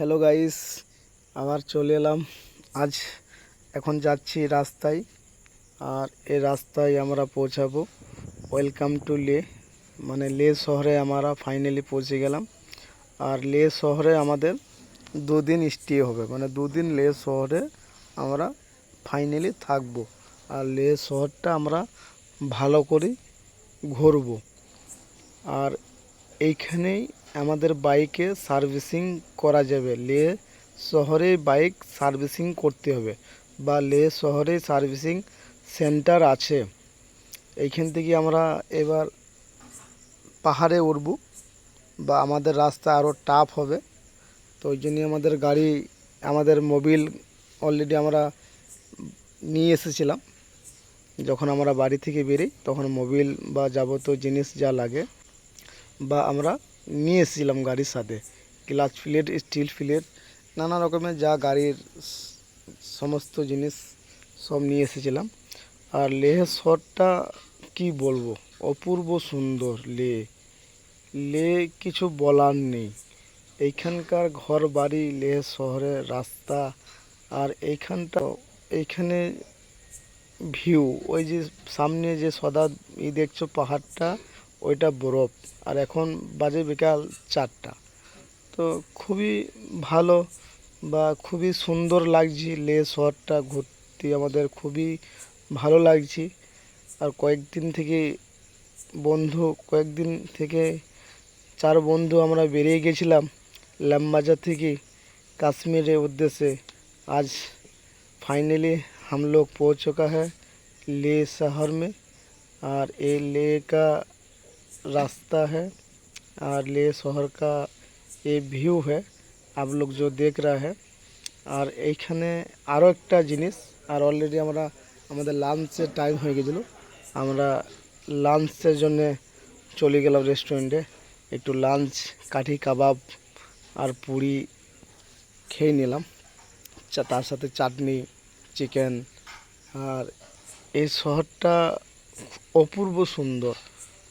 Hello guys আবার চলে এলাম। আজ এখন যাচ্ছি রাস্তায়। আর এই রাস্তায় আমরা পৌঁছাবো। ওয়েলকাম টু লে মানে লে শহরে আমরা ফাইনালি পৌঁছে গেলাম। আর লে শহরে আমাদের দুদিন স্টে হবে। মানে দুদিন লে শহরে আমরা ফাইনালি থাকব। আর লে শহরটা আমরা ভালো করে ঘুরবো। আর এইখানেই আমাদের বাইকে সার্ভিসিং করা যাবে। লে শহরে বাইক সার্ভিসিং করতে হবে বা লে শহরে সার্ভিসিং সেন্টার আছে। এইখান থেকে আমরা এবার পাহাড়ে উঠব বা আমাদের রাস্তা আরও টাফ হবে। তো ওই জন্যই আমাদের গাড়ি, আমাদের মোবিল অলরেডি আমরা নিয়ে এসেছিলাম। যখন আমরা বাড়ি থেকে বেরিই, তখন মোবিল বা যাবতীয় জিনিস যা লাগে বা আমরা নিয়ে এসেছিলাম গাড়ির সাথে। ক্লাচ প্লেট, স্টিল প্লেট, নানা রকমের যা গাড়ির সমস্ত জিনিস সব নিয়ে এসেছিলাম। আর লেহের শহরটা কি বলব? অপূর্ব সুন্দর লে। লে কিছু বলার নেই। এইখানকার ঘর বাড়ি লেহ শহরের রাস্তা আর এইখানটা, এইখানে ভিউ। ওই যে সামনে যে সদা ই দেখছ পাহাড়টা ওইটা বরফ আর এখন বাজে বিকাল চারটা তো খুবই ভালো বা খুবই সুন্দর লাগছে লে শহরটা ঘুরতে আমাদের খুবই ভালো লাগছে আর কয়েকদিন থেকে বন্ধু কয়েকদিন থেকে চার বন্ধু আমরা বেরিয়ে গেছিলাম লামবাজার থেকে কাশ্মীরের উদ্দেশ্যে आज फाइनली हम लोग पहुंच चुका है ले शहर में और ये ले का रास्ता है और ले शहर का ये ভিউ है आप लोग जो देख रहा है আর এইখানে আরও একটা জিনিস আর অলরেডি আমরা আমাদের লাঞ্চের টাইম হয়ে গেছিলো আমরা লাঞ্চের জন্য চলে গেলাম রেস্টুরেন্টে একটু লাঞ্চ কাঠি কাবাব আর পুরি খেয়ে নিলাম চা- তার সাথে চাটনি চিকেন আর এই শহরটা অপূর্ব সুন্দর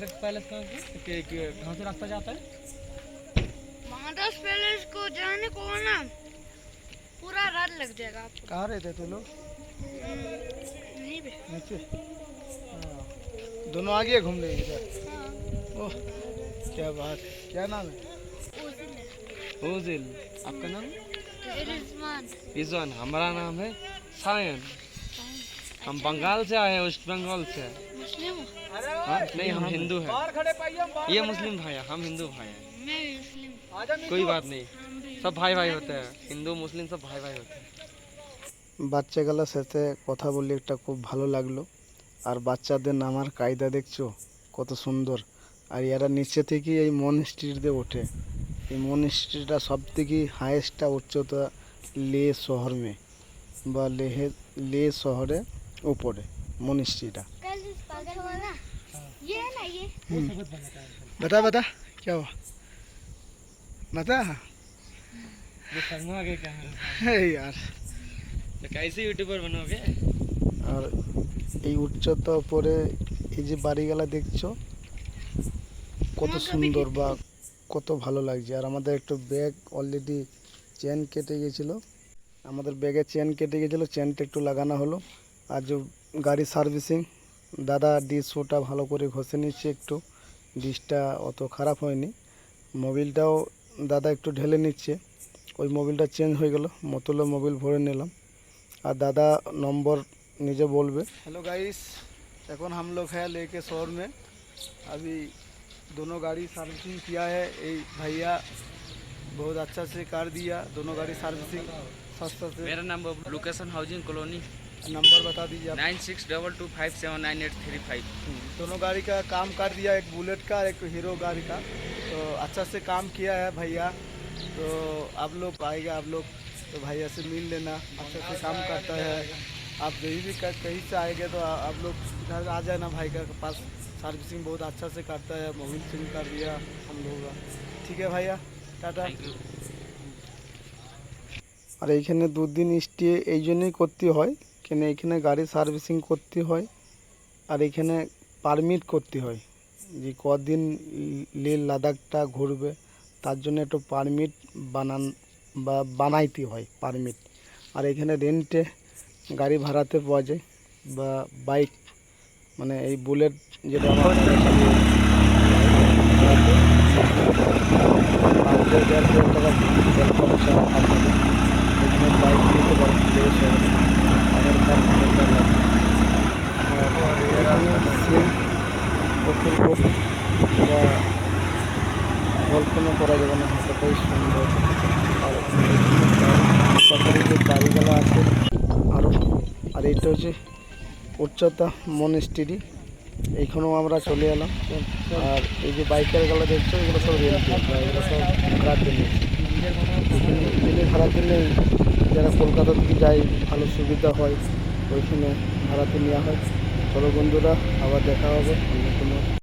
से पैलेस कहाँ से? कि- कि- कहाँ से रास्ता जाता है? महादास पैलेस को जाने को ना पूरा रात लग जाएगा आपको। कहाँ रहते थे लोग? नहीं बे नीचे? हाँ। दोनों आगे घूम घूमने इधर? ओह क्या बात है क्या नाम है? ओजिल आपका नाम? रिजवान। रिजवान हमारा नाम है सायन। हम बंगाल से आए हैं वेस्ट बंगाल से। मुस्लिम हूँ हाँ? नहीं हम हिंदू हैं ये मुस्लिम भाई है हम हिंदू भाई हैं मैं भी मुस्लिम हूँ। कोई बात नहीं हम भी सब भाई भाई होते हैं हिंदू मुस्लिम सब भाई भाई होते हैं বাচ্চাগুলোর সাথে কথা বললে একটা খুব ভালো লাগলো আর বাচ্চাদের নামার কায়দা দেখছো কত সুন্দর আর এরা নিচে থেকে এই মনস্ট্রিটে ওঠে এই মনস্ট্রিটা সব থেকে হায়েস্টটা উচ্চতা লে শহর মে বা লেহে লে শহরে উপরে মনস্ট্রিটা बता बता क्या हुआ बता ये शर्मा के क्या है है यार तो कैसे यूट्यूबर बनोगे আর এই উচ্চতা উপরে এই যে বাড়িগুলা দেখছো কত সুন্দর বা কত ভালো লাগছে আর আমাদের একটু ব্যাগ অলরেডি চেন কেটে গেছিলো আমাদের ব্যাগে চেন কেটে গেছিলো চেনটা একটু লাগানো হলো আর যে গাড়ি সার্ভিসিং দাদা ডিস ওটা ভালো করে ঘষে নিচ্ছে একটু ডিসটা অত খারাপ হয়নি মোবিলটাও দাদা একটু ঢেলে নিচ্ছে ওই মোবিলটা চেঞ্জ হয়ে গেল মতলো মোবিল ভরে নিলাম और दादा नंबर नीचे बोलबे हेलो गाइस এখন हम लोग है लेके शहर में अभी दोनों गाड़ी सर्विसिंग किया है ये भैया बहुत अच्छा से कर दिया दोनों गाड़ी सर्विसिंग सस्ता से मेरा नाम लोकेशन हाउसिंग कॉलोनी नंबर बता दीजिए आप nine six double two five seven nine eight three five दोनों गाड़ी का काम कर दिया एक बुलेट का और एक हीरो गाड़ी का तो अच्छा से काम किया है भैया तो आप लोग आएगा आप लोग तो भैया से मिल लेना अच्छा से काम करता है आप कहीं भी कर- कहीं से आएंगे तो आ- आप लोग इधर आ जाना भाई का पास सर्विसिंग बहुत अच्छा से करता है मोबिल चेंज कर दिया हम लोग का ठीक है भैया टाटा আর এইখানে দুদিন স্টে এই জন্যই করতে হয় কেন এইখানে গাড়ি সার্ভিসিং করতে হয় আর এখানে পারমিট করতে হয় যে কদিন লে লাদাখটা ঘুরবে। তার জন্য একটু পারমিট বানান বা বানাইতে হয় পারমিট আর এখানে রেন্টে গাড়ি ভাড়াতে পাওয়া যায় বা বাইক মানে এই বুলেট যেটা টাকা খরচা আপনাদের এখানে বাইক নিতে পারেন লেস হবে আধার কার্ড ভোটার কার্ড লাগবে আর এখানে সিম প্রকল্প বা কল্পনা করা যাবে না এতটাই সুন্দর আর সরকারি যে গাড়িগুলো আছে আরও আর এটা হচ্ছে উচ্চতা মনেস্ট্রি এইখানেও আমরা চলে এলাম। আর এই যে বাইকেরগুলো দেখছ, এগুলো সব রেন্ট এগুলো সব ভাড়াতে নেই যারা কলকাতা থেকে যায়, ভালো সুবিধা হয়, ওইখানে ভাড়াতে নেওয়া হয়। চলো বন্ধুরা, আবার দেখা হবে।